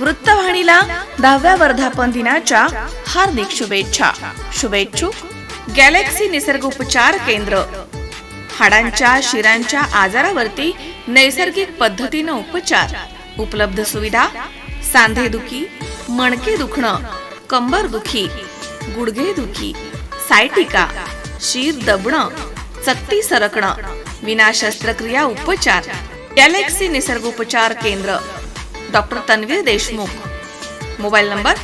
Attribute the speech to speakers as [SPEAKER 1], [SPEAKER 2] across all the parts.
[SPEAKER 1] वृत्तवाहिनीला दहाव्या वर्धापन दिनाच्या हार्दिक शुभेच्छा. शुभेच्छुक गॅलेक्सी निसर्ग उपचार केंद्र. हाडांच्या शिरांच्या आजारावरती नैसर्गिक पद्धतीनं उपचार. उपलब्ध सुविधा सांधेदुखी मणके दुखणं कंबर दुखी गुडघे दुखी सायटिका शीर दबणं चकती सरकणं विना शस्त्रक्रिया उपचार. गॅलेक्सी निसर्गोपचार केंद्र. Doctor Tanveer Deshmukh. Mobile number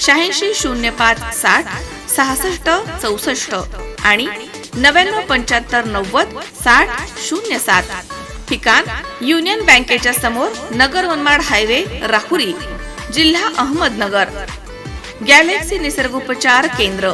[SPEAKER 1] शहाऐंशी शून्य पाच साठ सहासष्ट चौसष्ट आणि नव्याण्णव पंच्याहत्तर नव्वद साठ शून्य सात. ठिकाण युनियन बँकेच्या समोर नगर मनमाड हायवे राहुरी जिल्हा अहमदनगर. गॅलेक्सी निसर्गोपचार केंद्र.